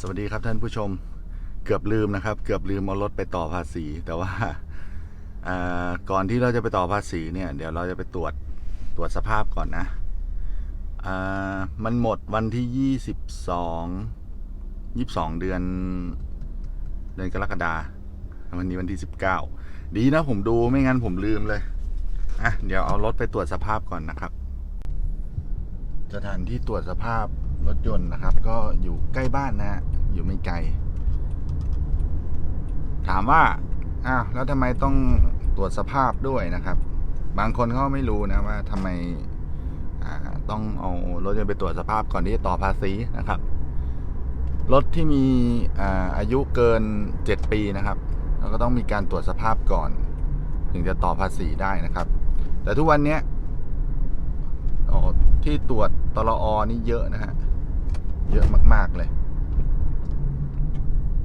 สวัสดีครับท่านผู้ชมเกือบลืมนะครับ เกือบลืมเอารถไปต่อภาษี แต่ว่าก่อนที่เราจะไปต่อภาษีเนี่ยเดี๋ยวเราจะไปตรวจตรวจสภาพก่อนนะมันหมดวันที่ยี่สิบสองยี่สองเดือน เดือนกรกฎาวันนี้วันที่สิบเก้าดีนะผมดูไม่งั้นผมลืมเลยอะเดี๋ยวเอารถไปตรวจสภาพก่อนนะครับ สถานที่ตรวจสภาพ รถยนต์นะครับ ก็อยู่ใกล้บ้านนะฮะอยู่ไม่ไกล ถามว่าอ้าวแล้วทำไมต้องตรวจสภาพด้วยนะครับ บางคนเขาไม่รู้นะว่าทำไมต้องเอารถยนต์ไปตรวจสภาพก่อนที่จะต่อภาษีนะครับ รถที่มีอาอายุเกิน 7 ปีนะครับเราก็ต้องมีการตรวจสภาพก่อน ถึงจะต่อภาษีได้นะครับ แต่ทุกวันนี้ที่ตรวจตลออนี่เยอะนะฮะ เยอะมาก ๆเลย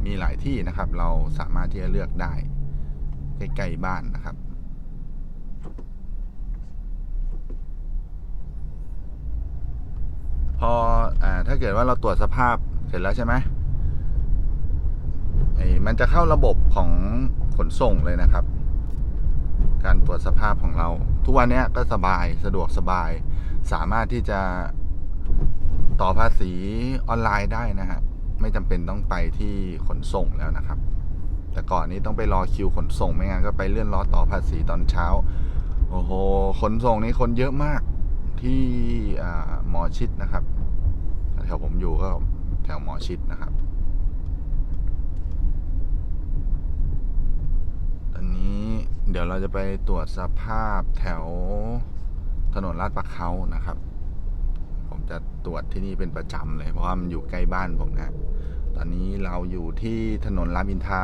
มีหลายที่นะครับ เราสามารถที่จะเลือกได้ใกล้ๆบ้านนะครับ พออถ้าเกิดว่าเราตรวจสภาพเสร็จแล้วใช่ไหมไอ้มันจะเข้าระบบของขนส่งเลยนะครับ การตรวจสภาพของเรา ทุกวันนี้ก็สบายสะดวกสบาย สามารถที่จะ ต่อภาษีออนไลน์ได้นะฮะ ไม่จำเป็นต้องไปที่ขนส่งแล้วนะครับ แต่ก่อนนี้ต้องไปรอคิวขนส่งไม่งั้นก็ไปเลื่อนรอต่อภาษีตอนเช้า โอ้โห ขนส่งนี่คนเยอะมากที่หมอชิดนะครับ แถวผมอยู่ก็แถวหมอชิดนะครับตอนนี้เดี๋ยวเราจะไปตรวจสภาพแถวถนนลาดประเขานะครับ จะตรวจที่นี่เป็นประจำเลย เพราะว่ามันอยู่ใกล้บ้านผมนะ ตอนนี้เราอยู่ที่ถนนรามอินทา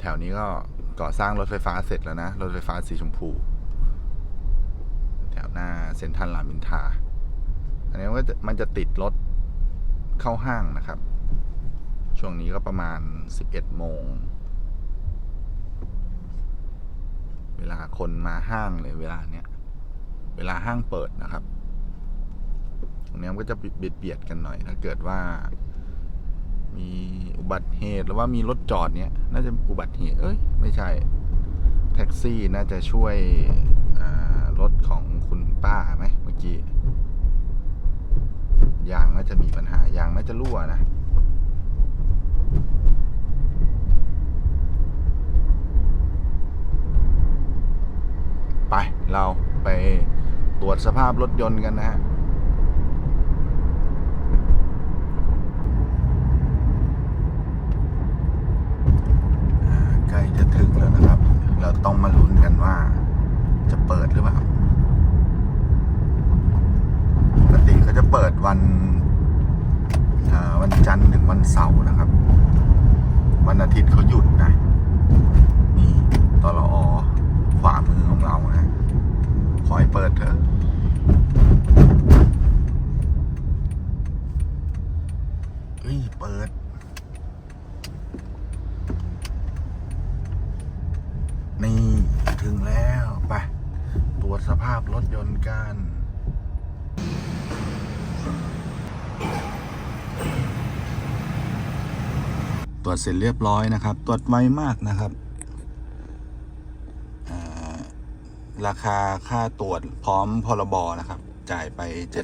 แถวนี้ก็ก่อสร้างรถไฟฟ้าเสร็จแล้วนะ รถไฟฟ้าสีชมพู แถวหน้าเซ็นทรัลรามอินทา อันนี้มันก็มันจะติดรถเข้าห้างนะครับ ช่วงนี้ก็ประมาณ 11 โมงเวลาคนมาห้างเลยเวลาเนี้ย เวลาห้างเปิดนะครับ ตรงนี้มันก็จะเบียดเบียดกันหน่อย ถ้าเกิดว่า มีอุบัติเหตุหรือว่ามีรถจอดเนี้ย น่าจะอุบัติเหตุ เอ้ย ไม่ใช่ แท็กซี่น่าจะช่วยรถของคุณป้าไหมเมื่อกี้ ยางน่าจะมีปัญหายางน่าจะรั่วนะไป เราไป ตรวจสภาพรถยนต์กันนะฮะใกล้จะถึงแล้วนะครับ เราต้องมาลุ้นกันว่า จะเปิดหรือเปล่าปกติเขาจะเปิดวันวันจันทร์ถึงวันเสาร์นะครับ วันอาทิตย์เขาหยุดนะ นี่ตลอขวามือของเรานะ ขอให้เปิดเถอะ เฮ้ย เปิด นี่ ถึงแล้วไปตรวจสภาพรถยนต์กันตรวจเสร็จเรียบร้อยนะครับ ตรวจไวมากนะครับาราคาค่าตรวจพร้อมพรบนะครับ จ่ายไป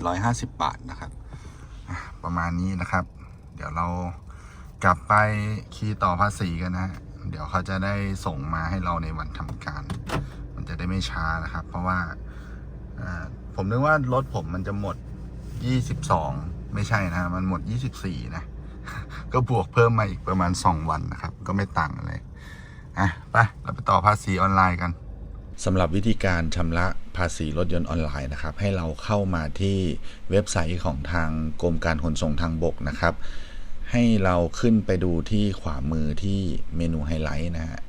750 บาทนะครับ ประมาณนี้นะครับ เดี๋ยวเรากลับไปคีย์ต่อภาษีกันนะฮะ เดี๋ยวเขาจะได้ส่งมาให้เราในวันทำการ มันจะได้ไม่ช้านะครับ เพราะว่าอ่าผมนึกว่ารถผมมันจะหมด 22 ไม่ใช่นะมันหมด 24 นะ ก็บวกเพิ่มมาอีกประมาณ 2 วันนะครับ ก็ไม่ต่างอะไรอะไปเราไปต่อภาษีออนไลน์กันสำหรับวิธีการชำระภาษีรถยนต์ออนไลน์นะครับ ให้เราเข้ามาที่เว็บไซต์ของทางกรมการขนส่งทางบกนะครับ ให้เราขึ้นไปดูที่ขวามือที่เมนูไฮไลท์นะฮะ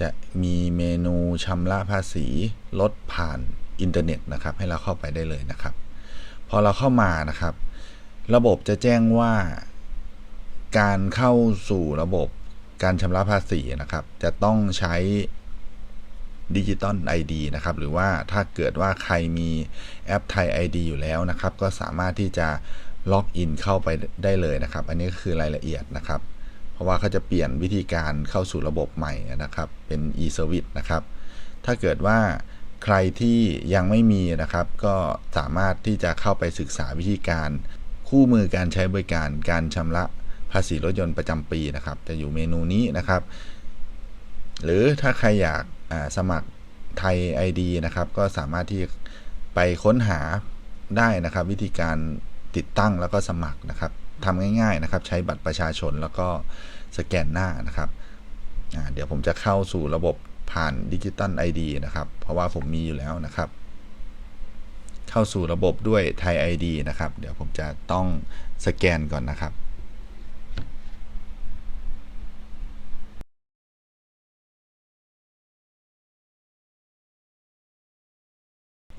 จะมีเมนูชำระภาษีลดผ่านอินเทอร์เน็ตนะครับ ให้เราเข้าไปได้เลยนะครับ พอเราเข้ามานะครับ ระบบจะแจ้งว่า การเข้าสู่ระบบการชำระภาษีนะครับ จะต้องใช้ดิจิตอล ID นะครับ หรือว่าถ้าเกิดว่าใครมีแอปไทย ID อยู่แล้วนะครับ ก็สามารถที่จะ ล็อกอินเข้าไปได้เลยนะครับ อันนี้ก็คือรายละเอียดนะครับ เพราะว่าเขาจะเปลี่ยนวิธีการเข้าสู่ระบบใหม่นะครับ เป็น e-service นะครับ ถ้าเกิดว่าใครที่ยังไม่มีนะครับ ก็สามารถที่จะเข้าไปศึกษาวิธีการ คู่มือการใช้บริการการชำระภาษีรถยนต์ประจำปีนะครับ จะอยู่เมนูนี้นะครับ หรือถ้าใครอยากสมัครไทย ID นะครับ ก็สามารถที่ไปค้นหาได้นะครับ วิธีการ ติดตั้งแล้วก็สมัครนะครับทำง่ายๆนะครับ ใช้บัตรประชาชนแล้วก็สแกนหน้านะครับเดี๋ยวผมจะเข้าสู่ระบบผ่านดิจิตอล ID นะครับ เพราะว่าผมมีอยู่แล้วนะครับ เข้าสู่ระบบด้วยไทย ID นะครับ เดี๋ยวผมจะต้องสแกนก่อนนะครับ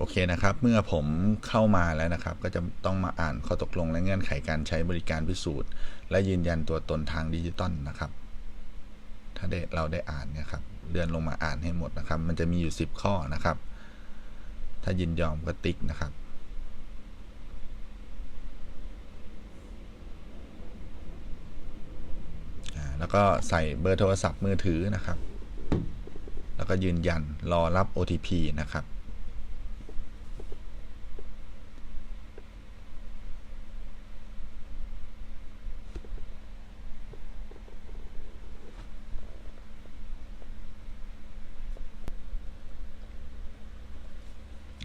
เคนะครับ เมื่อผมเข้ามาแล้วนะครับ ก็จะต้องมาอ่านข้อตกลงและเงื่อนไขการใช้บริการพิสูจน์ และยืนยันตัวตนทางดิจิตอลนะครับ ถ้าได้เราได้อ่านเนี่ยครับเลื่อนลงมาอ่านให้หมดนะครับ มันจะมีอยู่ 10 ข้อนะครับ ถ้ายินยอมก็ติ๊กนะครับแล้วก็ใส่เบอร์โทรศัพท์มือถือนะครับ แล้วก็ยืนยันรอรับ OTP นะครับ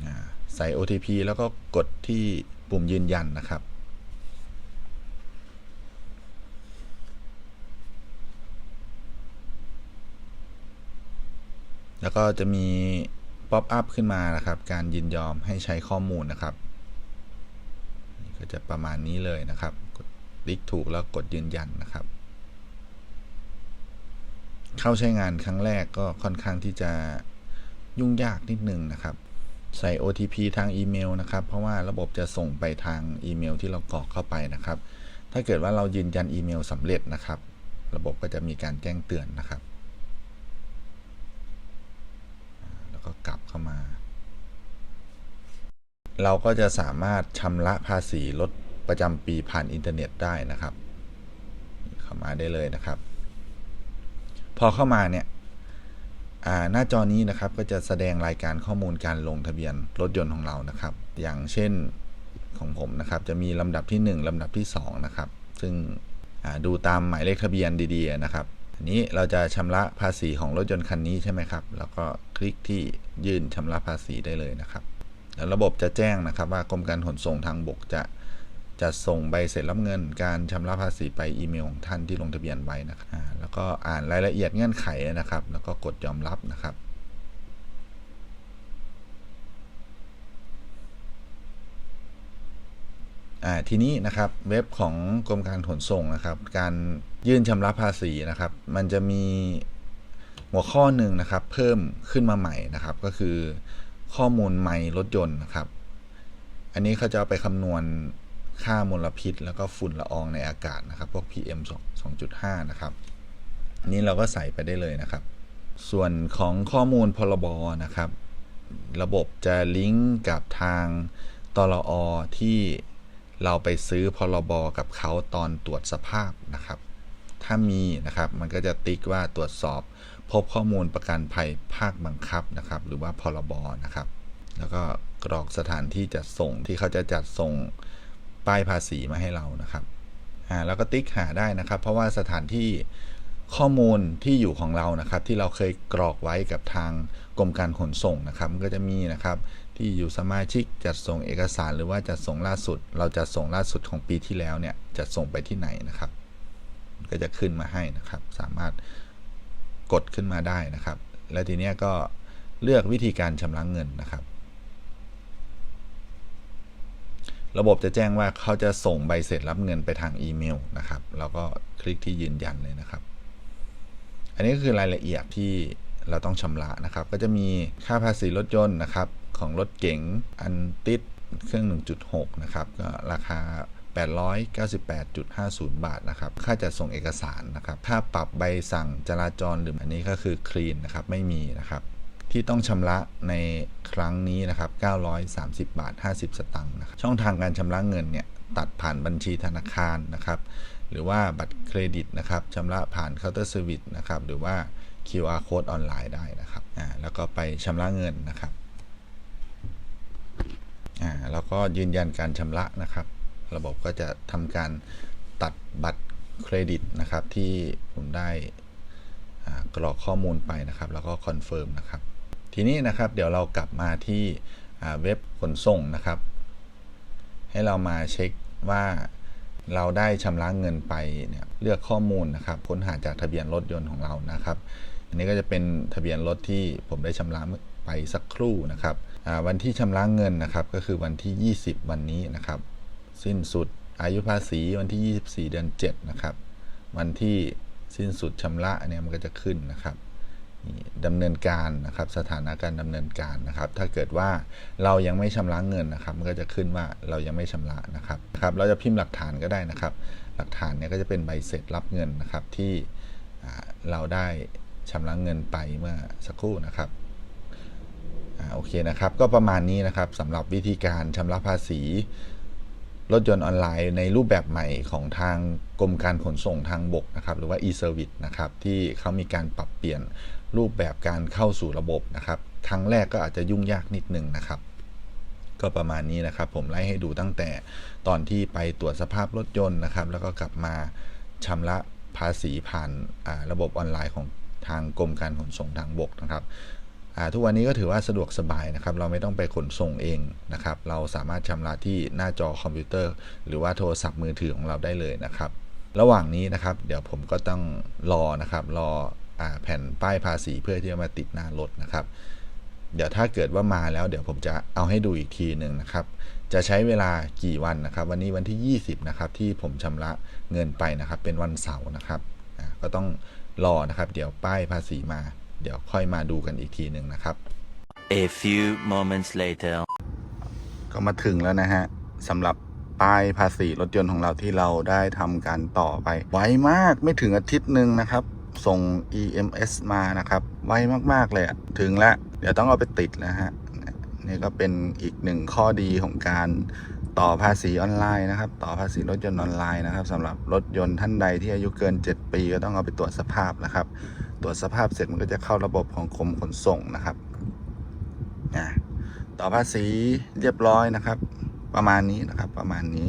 อ่าใส่ OTP แล้วก็กดที่ปุ่มยืนยันนะครับ แล้วก็จะมีป๊อปอัพขึ้นมานะครับ การยินยอมให้ใช้ข้อมูลนะครับนี่ก็จะประมาณนี้เลยนะครับ กดติ๊กถูกแล้วกดยืนยันนะครับ เข้าใช้งานครั้งแรกก็ค่อนข้างที่จะยุ่งยากนิดนึงนะครับ ใส่ OTP ทางอีเมลนะครับ เพราะว่าระบบจะส่งไปทางอีเมลที่เรากรอกเข้าไปนะครับ ถ้าเกิดว่าเรายืนยันอีเมลสำเร็จนะครับ ระบบก็จะมีการแจ้งเตือนนะครับ แล้วก็กลับเข้ามา เราก็จะสามารถชำระภาษีรถประจำปีผ่านอินเทอร์เน็ตได้นะครับ เข้ามาได้เลยนะครับ พอเข้ามาเนี่ย หน้าจอนี้นะครับก็จะแสดงรายการข้อมูลการลงทะเบียนรถยนต์ของเรานะครับ อย่างเช่นของผมนะครับ จะมีลำดับที่ 1ลำดับที่2นะครับ ซึ่งดูตามหมายเลขทะเบียนดีๆนะครับอันนี้เราจะชำระภาษีของรถยนต์คันนี้ใช่ไหมครับ แล้วก็คลิกที่ยื่นชำระภาษีได้เลยนะครับแล้วระบบจะแจ้งนะครับว่ากรมการขนส่งทางบกจะ จะส่งใบเสร็จรับเงินการชำระภาษีไปอีเมลของท่านที่ลงทะเบียนไว้นะครับแล้วก็อ่านรายละเอียดเงื่อนไขนะครับ แล้วก็กดยอมรับนะครับทีนี้นะครับเว็บของกรมการขนส่งนะครับ การยื่นชำระภาษีนะครับ มันจะมีหัวข้อหนึ่งนะครับ เพิ่มขึ้นมาใหม่นะครับ ก็คือข้อมูลไมล์รถยนต์นะครับ อันนี้เขาจะเอาไปคำนวณ ค่ามลพิษ แล้วก็ฝุ่นละอองในอากาศนะครับ พวก PM 2.5 นะครับ นี้เราก็ใส่ไปได้เลยนะครับ ส่วนของข้อมูลพรบนะครับ ระบบจะลิงก์กับทางตลอที่เราไปซื้อพรบกับเขาตอนตรวจสภาพนะครับ ถ้ามีนะครับ มันก็จะติ๊กว่าตรวจสอบ พบข้อมูลประกันภัยภาคบังคับนะครับ หรือว่าพรบนะครับ แล้วก็กรอกสถานที่จัดส่งที่เขาจะจัดส่ง ป้ายภาษีมาให้เรานะครับอ่าแล้วก็ติ๊กหาได้นะครับ เพราะว่าสถานที่ข้อมูลที่อยู่ของเรานะครับ ที่เราเคยกรอกไว้กับทางกรมการขนส่งนะครับมันก็จะมีนะครับ ที่อยู่สมาชิกจัดส่งเอกสารหรือว่าจัดส่งล่าสุด เราจะส่งล่าสุดของปีที่แล้วเนี่ยจะส่งไปที่ไหนนะครับ ก็จะขึ้นมาให้นะครับ สามารถกดขึ้นมาได้นะครับ แล้วทีเนี้ยก็เลือกวิธีการชำระเงินนะครับ ระบบจะแจ้งว่าเขาจะส่งใบเสร็จรับเงินไปทางอีเมลนะครับ แล้วก็คลิกที่ยืนยันเลยนะครับ อันนี้ก็คือรายละเอียดที่เราต้องชำระนะครับ ก็จะมีค่าภาษีรถยนต์นะครับ ของรถเก๋งอันติดเครื่อง 1.6 นะครับก็ราคา 898.50 บาทนะครับ ค่าจัดส่งเอกสารนะครับ ค่าปรับใบสั่งจราจรหรืออันนี้ก็คือคลีนนะครับ ไม่มีนะครับ ที่ต้องชำระในครั้งนี้นะครับ 930 บาท 50 สตางค์นะครับช่องทางการชำระเงินเนี่ยตัดผ่านบัญชีธนาคารนะครับ หรือว่าบัตรเครดิตนะครับชำระผ่านเคาน์เตอร์เซอร์วิสนะครับ หรือว่า QR code ออนไลน์ได้นะครับอ่าแล้วก็ไปชำระเงินนะครับอ่าแล้วก็ยืนยันการชำระนะครับ ระบบก็จะทำการตัดบัตรเครดิตนะครับที่ผมได้อ่ากรอกข้อมูลไปนะครับ แล้วก็คอนเฟิร์มนะครับ ทีนี้นะครับเดี๋ยวเรากลับมาที่เว็บขนส่งนะครับ ให้เรามาเช็คว่าเราได้ชำระเงินไปเนี่ยเลือกข้อมูลนะครับ ค้นหาจากทะเบียนรถยนต์ของเรานะครับ อันนี้ก็จะเป็นทะเบียนรถที่ผมได้ชำระไปสักครู่นะครับวันที่ชำระเงินนะครับก็คือวันที่ 20 วันนี้นะครับ สิ้นสุดอายุภาษีวันที่ 24 เดือน 7 นะครับ วันที่สิ้นสุดชำระเนี่ยมันก็จะขึ้นนะครับ ดำเนินการนะครับ สถานะการดำเนินการนะครับ ถ้าเกิดว่าเรายังไม่ชำระเงินนะครับ มันก็จะขึ้นว่าเรายังไม่ชำระนะครับครับ เราจะพิมพ์หลักฐานก็ได้นะครับ หลักฐานเนี่ยก็จะเป็นใบเสร็จรับเงินนะครับ ที่เราได้ชำระเงินไปเมื่อสักครู่นะครับอ่าโอเคนะครับ ก็ประมาณนี้นะครับสำหรับวิธีการชำระภาษีรถยนต์ออนไลน์ในรูปแบบใหม่ของทางกรมการขนส่งทางบกนะครับ หรือว่า e-service นะครับ ที่เขามีการปรับเปลี่ยน รูปแบบการเข้าสู่ระบบนะครับ ครั้งแรกก็อาจจะยุ่งยากนิดนึงนะครับ ก็ประมาณนี้นะครับ ผมไล่ให้ดูตั้งแต่ตอนที่ไปตรวจสภาพรถยนต์นะครับ แล้วก็กลับมาชำระภาษีผ่านาระบบออนไลน์ของทางกรมการขนส่งทางบกนะครับทุกวันนี้ก็ถือว่าสะดวกสบายนะครับ เราไม่ต้องไปขนส่งเองนะครับ เราสามารถชำระที่หน้าจอคอมพิวเตอร์ หรือว่าโทรศัพท์มือถือของเราได้เลยนะครับ ระหว่างนี้นะครับ เดี๋ยวผมก็ต้องรอนะครับ รอ แผ่นป้ายภาษีเพื่อที่จะมาติดหน้ารถนะครับ เดี๋ยวถ้าเกิดว่ามาแล้วเดี๋ยวผมจะเอาให้ดูอีกทีหนึ่งนะครับ จะใช้เวลากี่วันนะครับ วันนี้วันที่ 20นะครับที่ผมชำระเงินไปนะครับ เป็นวันเสาร์นะครับอ่าก็ต้องรอนะครับ เดี๋ยวป้ายภาษีมา เดี๋ยวค่อยมาดูกันอีกทีหนึ่งนะครับ A few moments later. ก็มาถึงแล้วนะฮะสำหรับป้ายภาษีรถยนต์ของเราที่เราได้ทำการต่อไป ไวมากไม่ถึงอาทิตย์หนึ่งนะครับ ส่ง EMS มานะครับ ไวมากๆเลยถึงแล้วเดี๋ยวต้องเอาไปติดแล้วฮะนี่ก็เป็นอีกหนึ่งข้อดีของการต่อภาษีออนไลน์นะครับ ต่อภาษีรถยนต์ออนไลน์นะครับสำหรับรถยนต์ท่านใดที่อายุเกิน 7 ปีก็ต้องเอาไปตรวจสภาพนะครับ ตรวจสภาพเสร็จมันก็จะเข้าระบบของกรมขนส่งนะครับนะต่อภาษีเรียบร้อยนะครับ ประมาณนี้นะครับประมาณนี้